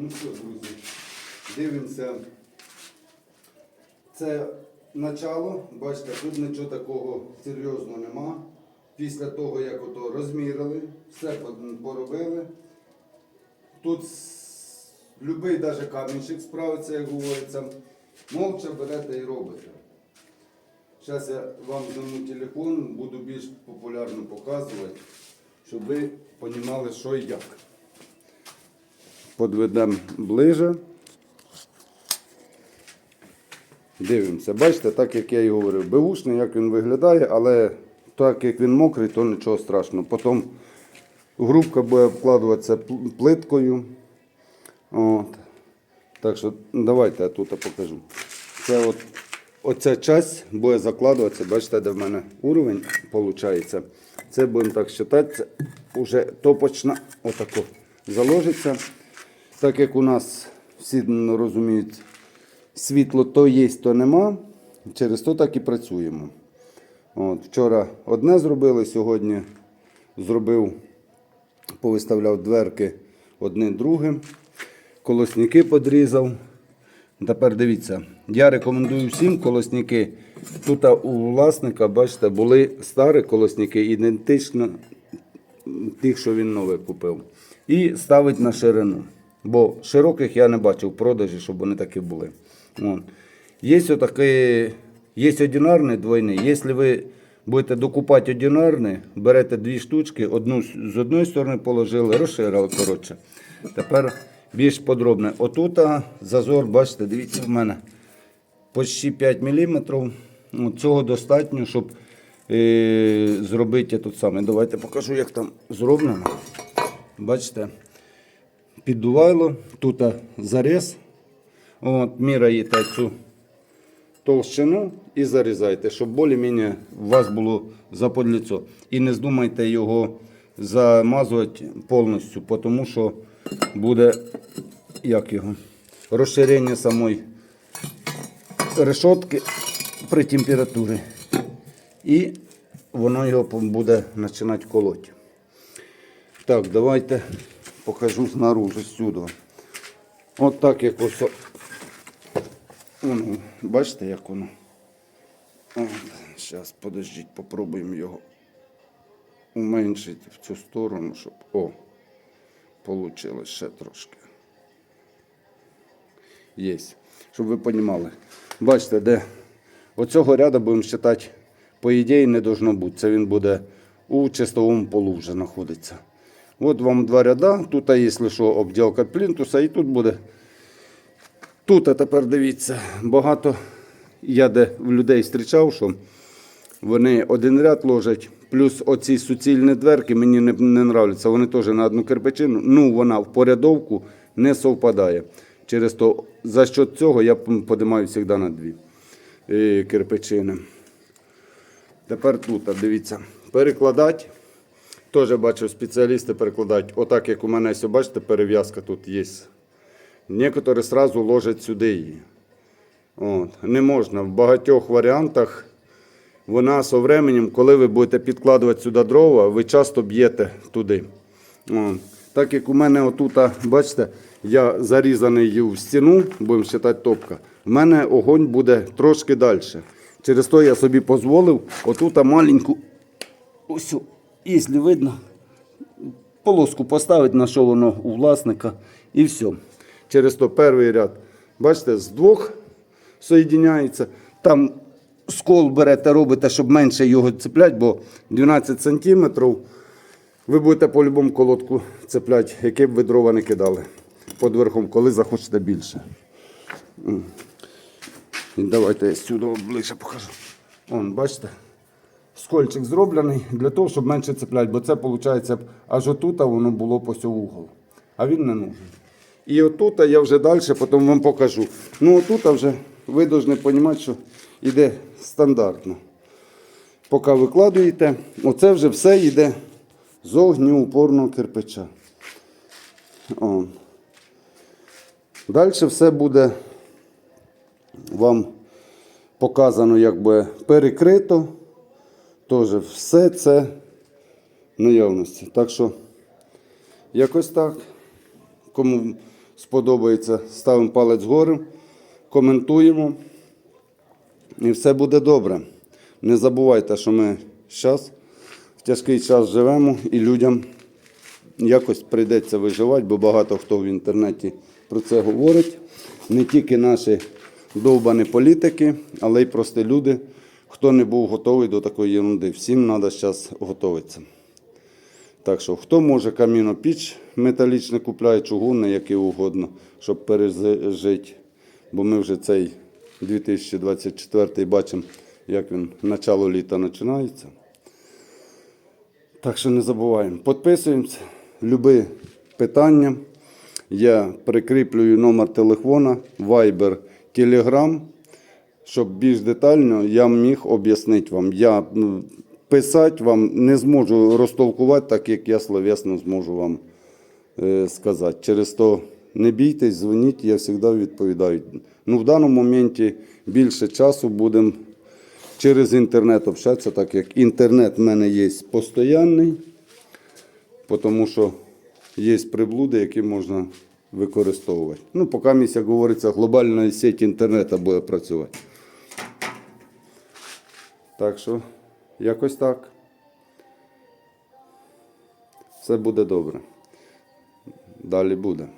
Ну що, друзі, дивимося. Це начало. Бачите, тут нічого такого серйозного нема. Після того, як ото розмірили, все поробили. Тут даже камінчик справиться, як говориться. Мовча берете і робите. Зараз я вам зніму телефон, буду більш популярно показувати, щоб ви розуміли, що і як. Подведемо ближе. Дивимося. Бачите, так як я і говорив, беушний, як він виглядає, але так як він мокрий, то нічого страшного. Потім грубка буде обкладуватися плиткою. От. Так що давайте я тут покажу. Це от, оця часть буде закладуватися, бачите, де в мене уровень виходить. Це будемо так вважати, вже топочна отако заложиться. Так як у нас всі ну, розуміють, світло то є, то нема, через то так і працюємо. От, вчора одне зробили, сьогодні зробив, повиставляв дверки одне другим, колосники подрізав. Тепер дивіться, я рекомендую всім колосники. Тут у власника, бачите, були старі колосники, ідентично тих, що він нове купив. І ставить на ширину. Бо широких я не бачив в продажі, щоб вони такі були. Вон. Є отакий, є одинарний двойний. Якщо ви будете докупати одинарний, берете дві штучки, одну з- одної сторони положили, розширили коротше. Тепер більш подробно. Отут зазор, бачите, дивіться в мене почти 5 мм. Ну, Цього достатньо, щоб е, зробити тут саме. Давайте покажу, як там зроблено. Бачите, піддувайло, тут а, заріз. От, міряєте цю товщину і зарізайте, щоб більш-менш у вас було заподліцо. І не здумайте його замазувати повністю, тому що буде як його, розширення самої решетки при температурі. І воно його буде починати колоти. Так, давайте покажу знаружи сюди. От так як ось. Воно, бачите, як воно. Зараз, подождіть, попробуємо його уменшити в цю сторону, щоб. О, вийшло ще трошки. Є. Щоб ви розуміли. Бачите, де оцього ряду будемо вважати, по ідеї, не должно бути. Це він буде у чистовому полу вже знаходиться. От вам два ряда. Тут, якщо що, обділка плінтуса, і тут буде. Тут а тепер дивіться, багато я де в людей зустрічав, що вони один ряд ложать, плюс оці суцільні дверки мені не, не нравляться. Вони теж на одну кирпичину. Ну, вона в порядовку не совпадає. Через то за що цього я подимаю завжди на дві е, кирпичини. Тепер тут, дивіться, перекладати. Теж бачив, спеціалісти перекладають. Отак, як у мене, ось, бачите, перев'язка тут є. Некоторі сразу ложать сюди її. От. Не можна. В багатьох варіантах вона з временем, коли ви будете підкладувати сюди дрова, ви часто б'єте туди. От. Так як у мене отут, бачите, я зарізаний в стіну, будемо вважати топка, в мене огонь буде трошки далі. Через то я собі дозволив отут маленьку, ось, якщо видно, полоску поставити, на воно у власника, і все. Через то перший ряд, бачите, з двох соєдиняється. Там скол берете, робите, щоб менше його цепляти, бо 12 сантиметрів ви будете по-любому колодку цепляти, яке б ви дрова не кидали під верхом, коли захочете більше. Давайте я сюди ближче покажу. Вон, бачите? Скольчик зроблений для того, щоб менше цепляти, бо це виходить аж отут воно було по цьому угол. А він не нужен. І отут я вже далі потім вам покажу. Ну отут вже ви повинні розуміти, що йде стандартно. Поки викладуєте, оце вже все йде з огнеупорного кирпича. О. Далі все буде вам показано, якби перекрито. Теж все це наявності. Так що, якось так. Кому сподобається, ставимо палець вгору, коментуємо. І все буде добре. Не забувайте, що ми зараз в тяжкий час живемо і людям якось прийдеться виживати, бо багато хто в інтернеті про це говорить. Не тільки наші довбані політики, але й прості люди, хто не був готовий до такої ерунди. Всім треба зараз готуватися. Так що, хто може камінопіч металічне купляє, чугунне, яке угодно, щоб пережити. Бо ми вже цей 2024 бачимо, як він начало літа починається. Так що не забуваємо. Підписуємося. Люби питання. Я прикріплюю номер телефона, Viber, Telegram, щоб більш детально я міг об'яснити вам. Я писати вам не зможу розтолкувати, так як я словесно зможу вам е, сказати. Через то не бійтесь, дзвоніть, я завжди відповідаю. Ну, в даному моменті більше часу будемо через інтернет общатися, так як інтернет в мене є постійний, тому що є приблуди, які можна використовувати. Ну, поки місць, як говориться, глобальна сеть інтернету буде працювати. Так що, якось так. Все буде добре. Далі буде.